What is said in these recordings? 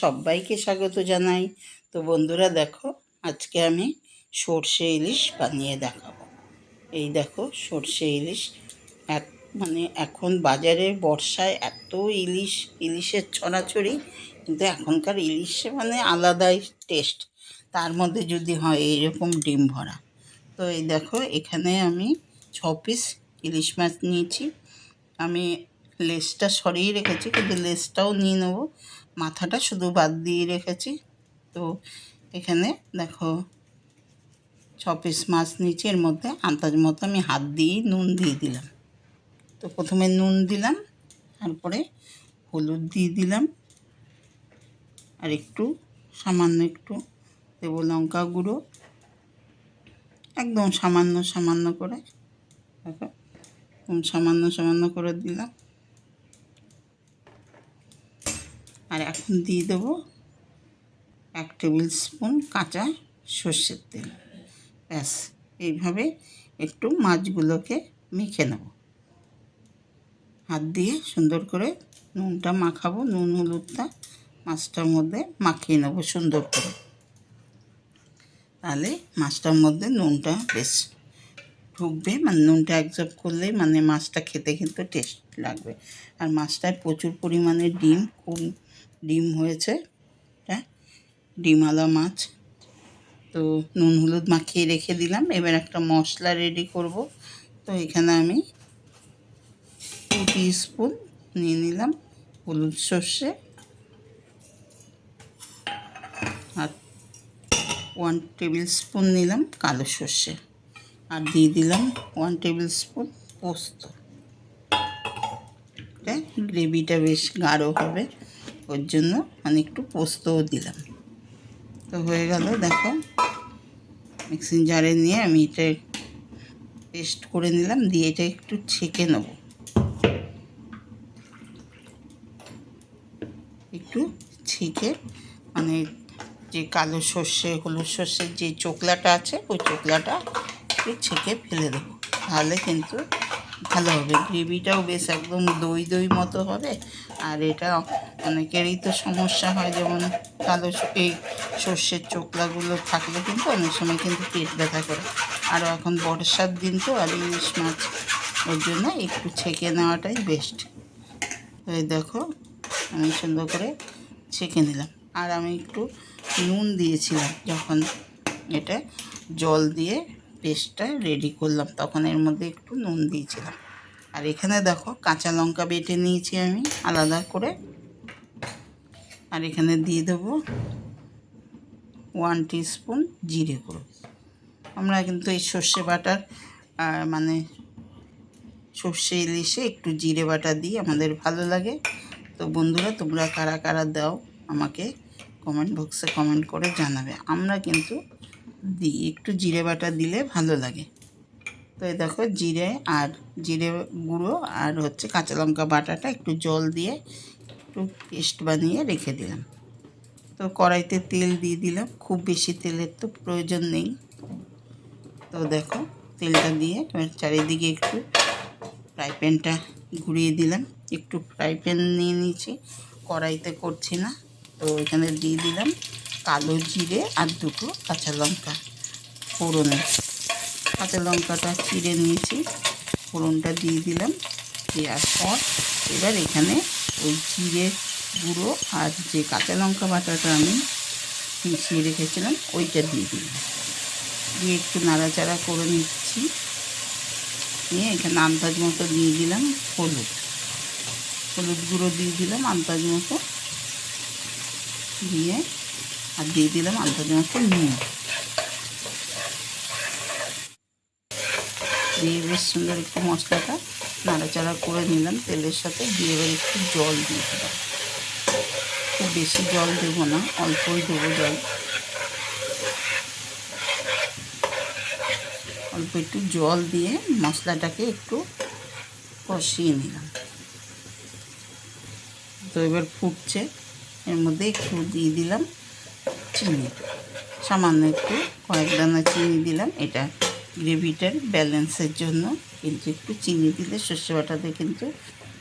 সবাইকে স্বাগত জানাই। তো বন্ধুরা দেখো, আজকে আমি সর্ষে ইলিশ বানিয়ে দেখাবো। এই দেখো, সর্ষে ইলিশ। এক মানে এখন বাজারে বর্ষায় এত ইলিশ, ইলিশের ছড়াছড়ি, কিন্তু এখনকার ইলিশে মানে আলাদাই টেস্ট তার মধ্যে যদি হয় এইরকম ডিম ভরা। তো এই দেখো, এখানে আমি ছ পিস ইলিশ মাছ নিয়েছি। আমি লেজটা সরিয়ে রেখেছি, কিন্তু লেজটাও নিয়ে নেব। মাথাটা শুধু বাদ দিয়ে রেখেছি। তো এখানে দেখো, ছ পিস মাছ নিচের মধ্যে আন্দাজ মতো আমি হাত দিয়ে নুন দিয়ে দিলাম। তো প্রথমে নুন দিলাম, তারপরে হলুদ দিয়ে দিলাম। আর একটু, সামান্য একটু দেব লঙ্কা গুঁড়ো। একদম সামান্য সামান্য করে, দেখো সামান্য সামান্য করে দিলাম। আর এখন দিয়ে দেবো এক টেবিল স্পুন কাঁচা সর্ষের তেল। ব্যাস, এইভাবে একটু মাছগুলোকে মেখে নেব। হাত দিয়ে সুন্দর করে নুনটা মাখাবো, নুন, হলুদটা মাছটার মধ্যে মাখিয়ে নেব সুন্দর করে। তাহলে মাছটার মধ্যে নুনটা বেশ ঢুকবে মানে নুনটা অ্যাবজর্ব করলেই মানে মাছটা খেতে কিন্তু টেস্ট লাগবে। আর মাছটায় প্রচুর পরিমাণে ডিম খুব ডিম হয়েছে হ্যাঁ? ডিমালা মাছ। তো নুন, হলুদ মাখিয়ে রেখে দিলাম। এবার একটা মশলা রেডি করব। তো এখানে আমি টু স্পুন নিয়ে নিলাম হলুদ সর্ষে আর ওয়ান টেবিল স্পুন নিলাম কালো সর্ষে। আর দিয়ে দিলাম ওয়ান টেবিল স্পুন পোস্ত গ্রেভিটা বেশ গাঢ় হবে। ওর জন্য আমি একটু পোস্তও দিলাম। তো হয়ে গেল, দেখো। মিক্সিং জারে নিয়ে আমি এটা পেস্ট করে নিলাম, দিয়ে এটা একটু ছেঁকে নেব। একটু ছেঁকে মানে যে কালো সর্ষে, হলুদ সর্ষের যে চোকলাটা আছে, ওই চোকলাটা একটু ছেঁকে ফেলে দেবো। তাহলে কিন্তু ভালো হবে। গ্রেভিটাও বেশ একদম দই দই মতো হবে। আর এটা অনেকেরই তো সমস্যা হয়, যেমন কালো এই সর্ষের চোকলাগুলো থাকলে কিন্তু অনেক সময় কিন্তু পেট ব্যথা করে। আর এখন বর্ষার দিন তো, আর ইলিশ মাছ ওর জন্য একটু ছেঁকে নেওয়াটাই বেস্ট এই দেখো, আমি সুন্দর করে ছেঁকে নিলাম। আর আমি একটু নুন দিয়েছিলাম, যখন এটা জল দিয়ে পেস্টটা রেডি করলাম। তখন এর মধ্যে একটু নুন দিয়েছিলাম। আর এখানে দেখো কাঁচা লঙ্কা বেটে নিয়েছি আমি, আলাদা করে। আর এখানে দিয়ে দেবো ওয়ান স্পুন জিরে গুঁড়ো। আমরা কিন্তু এই সর্ষে বাটার মানে সর্ষে ইলিশে একটু জিরে বাটা দিই আমাদের ভালো লাগে। তো বন্ধুরা, তোমরা কারা কারা দাও আমাকে কমেন্ট বক্সে কমেন্ট করে জানাবে। আমরা কিন্তু দিই, একটু জিরে বাটা দিলে ভালো লাগে। তো এই দেখো জিরে আর জিরে গুঁড়ো আর হচ্ছে কাঁচা লঙ্কা বাটাটা একটু জল দিয়ে একটু পেস্ট বানিয়ে রেখে দিলাম। তো কড়াইতে তেল দিয়ে দিলাম, খুব বেশি তেলের তো প্রয়োজন নেই। তো দেখো তেলটা দিয়ে চারিদিকে একটু ফ্রাই প্যানটা ঘুরিয়ে দিলাম। একটু ফ্রাই প্যান নিয়ে নিয়েছি, কড়াইতে করছি না। তো এখানে দিয়ে দিলাম কালো জিরে আর দুটো কাঁচা লঙ্কা ফোড়নে। কাঁচা লঙ্কাটা চিড়ে নিয়েছি, ফোড়নটা দিয়ে দিলাম দেওয়ার পর এবার এখানে ওই জিরে গুঁড়ো আর যে কাঁচা লঙ্কা বাটাটা আমি মিশিয়ে রেখেছিলাম ওইটা দিয়ে দিলাম। দিয়ে একটু নাড়াচাড়া করে নিচ্ছি। নিয়ে এখানে আন্দাজ মতো দিয়ে দিলাম হলুদ। হলুদ গুঁড়ো দিয়ে দিলাম আন্দাজ মতো। দিয়ে আর দিয়ে দিলাম মতো নুন দিয়ে বেশ সুন্দর একটু মশলাটা নাড়াচাড়া করে নিলাম তেলের সাথে, দিয়ে এবার একটু জল দিয়ে দিলাম। খুব বেশি জল দেবো না, অল্পই দেবো জল। অল্প একটু জল দিয়ে মশলাটাকে একটু কষিয়ে নিলাম। তো এবার ফুটছে। এর মধ্যে একটু দিয়ে দিলাম চিনি। সামান্য একটু কয়েক দানা চিনি দিলাম। এটা গ্রেভিটার ব্যালেন্সের জন্য। কিন্তু একটু চিনি দিলে সর্ষে বাটাতে কিন্তু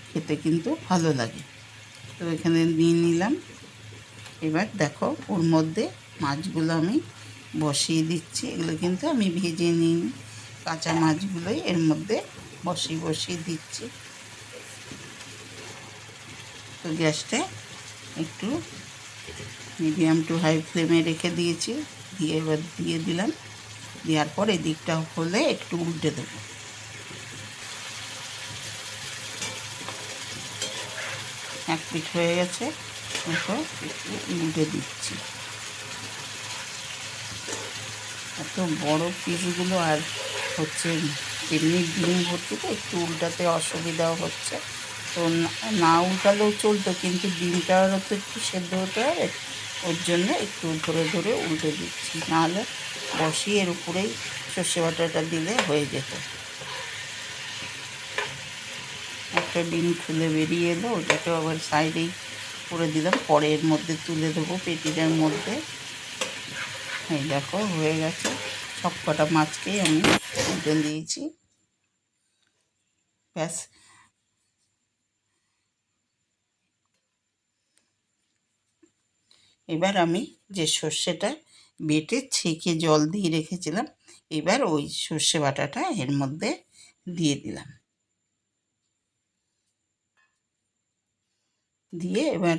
খেতে কিন্তু ভালো লাগে। তো এখানে নিয়ে নিলাম। এবার দেখো ওর মধ্যে মাছগুলো আমি বসিয়ে দিচ্ছি। এগুলো কিন্তু আমি ভেজে নিই। কাঁচা মাছগুলোই এর মধ্যে বসিয়ে বসিয়ে দিচ্ছি। তো গ্যাসটা একটু মিডিয়াম টু হাই ফ্লেমে রেখে দিয়েছি। দিয়ে এবার দিয়ে দিলাম। দেওয়ার পর এদিকটা হলে একটু উল্টে দেবো। এক পিঠ হয়ে গেছে। দেখো একটু উল্টে দিচ্ছি। এত বড় পিসগুলো আর হচ্ছে এমনি ডিম ভর্তি তো একটু উল্টাতে অসুবিধাও হচ্ছে। তো না উল্টালেও চলতো, কিন্তু ডিমটারও তো একটু সেদ্ধ হতে হবে ওর জন্য একটু ধরে ধরে উল্টে দিচ্ছি। নাহলে বসিয়ে এর উপরেই সর্ষে বাটাটা দিলে হয়ে যেত। একটা ডিম খুলে বেরিয়ে এলো ওটাকে আবার সাইডেই করে দিলাম। পরে এর মধ্যে তুলে দেবো পেটিটার মধ্যে। এই দেখো, হয়ে গেছে। সব কটা মাছকেই আমি উল্টে দিয়েছি। ব্যাস। এবার আমি যে সর্ষেটা বেটে ছেঁকে জল দিয়ে রেখেছিলাম, এবার ওই সর্ষে বাটাটা এর মধ্যে দিয়ে দিলাম। দিয়ে এবার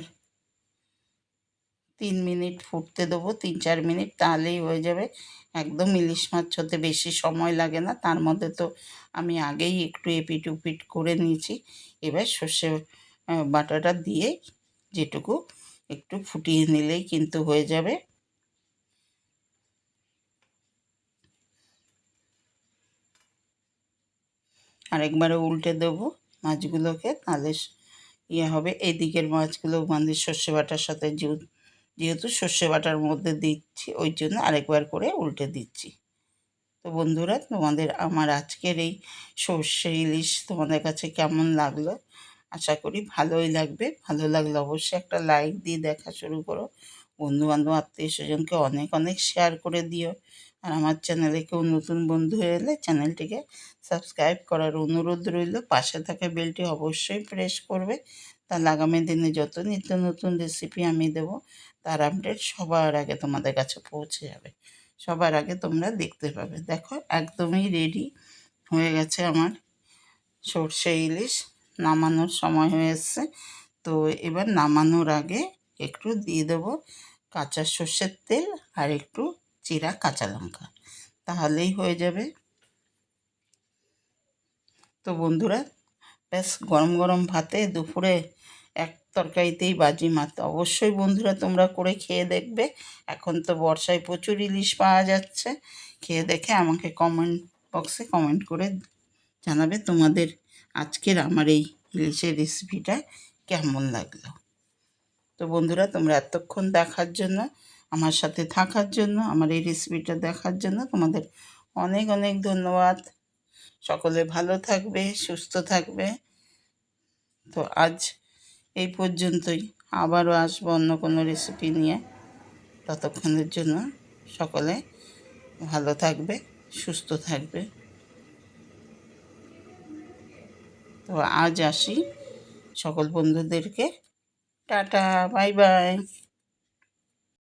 তিন মিনিট ফুটতে দেবো, তিন চার মিনিট তাহলেই হয়ে যাবে। একদম ইলিশ মাছ হতে বেশি সময় লাগে না, তার মধ্যে তো আমি আগেই একটু এপিট উপিট করে নিয়েছি। এবার সর্ষে বাটাটা দিয়ে যেটুকু একটু ফুটিয়ে নিলেই কিন্তু হয়ে যাবে। আরেকবারে উল্টে দেবো মাছগুলোকে, তাহলে ইয়ে হবে। এদিকের মাছগুলো মানে সর্ষে বাটার সাথে যেহেতু সর্ষে বাটার মধ্যে দিচ্ছি, ওই জন্য আরেকবার করে উল্টে দিচ্ছি। তো বন্ধুরা, তোমাদের আমার আজকের এই সর্ষে ইলিশ তোমাদের কাছে কেমন লাগল? আশা করি ভালোই লাগবে। ভালো লাগলে অবশ্যই একটা লাইক দিয়ে দেখা শুরু করো। বন্ধু বান্ধব আত্মীয় স্বজনকে অনেক অনেক শেয়ার করে দিও। আর আমার চ্যানেলে কেউ নতুন বন্ধু হয়ে এলে চ্যানেলটিকে সাবস্ক্রাইব করার অনুরোধ রইল। পাশে থাকা বেলটি অবশ্যই প্রেস করবে। তাহলে আগামী দিনে যত নিত্য নতুন রেসিপি আমি দেব, তার আপডেট সবার আগে তোমাদের কাছে পৌঁছে যাবে। সবার আগে তোমরা দেখতে পাবে। দেখো, একদমই রেডি হয়ে গেছে আমার সর্ষে ইলিশ। নামানোর সময় হয়ে এসছে তো এবার নামানোর আগে একটু দিয়ে দেবো কাঁচা সর্ষের তেল আর একটু চিরা কাঁচা লঙ্কা। তাহলেই হয়ে যাবে। তো বন্ধুরা ব্যাস গরম গরম ভাতে দুপুরে এক তরকারিতেই বাজি মারতে। অবশ্যই বন্ধুরা তোমরা করে খেয়ে দেখবে। এখন তো বর্ষায় প্রচুর ইলিশ পাওয়া যাচ্ছে। খেয়ে দেখে আমাকে কমেন্ট বক্সে কমেন্ট করে জানাবে তোমাদের আজকের আমার এই ইলিশের রেসিপিটা কেমন লাগল? তো বন্ধুরা, তোমরা এতক্ষণ দেখার জন্য, আমার সাথে থাকার জন্য, আমার এই রেসিপিটা দেখার জন্য তোমাদের অনেক অনেক ধন্যবাদ। সকলে ভালো থাকবে, সুস্থ থাকবে। তো আজ এই পর্যন্তই। আবারও আসব অন্য কোনো রেসিপি নিয়ে। ততক্ষণের জন্য সকলে ভালো থাকবে, সুস্থ থাকবে। তো আজ আসি সকল বন্ধুদেরকে। Tata bye bye.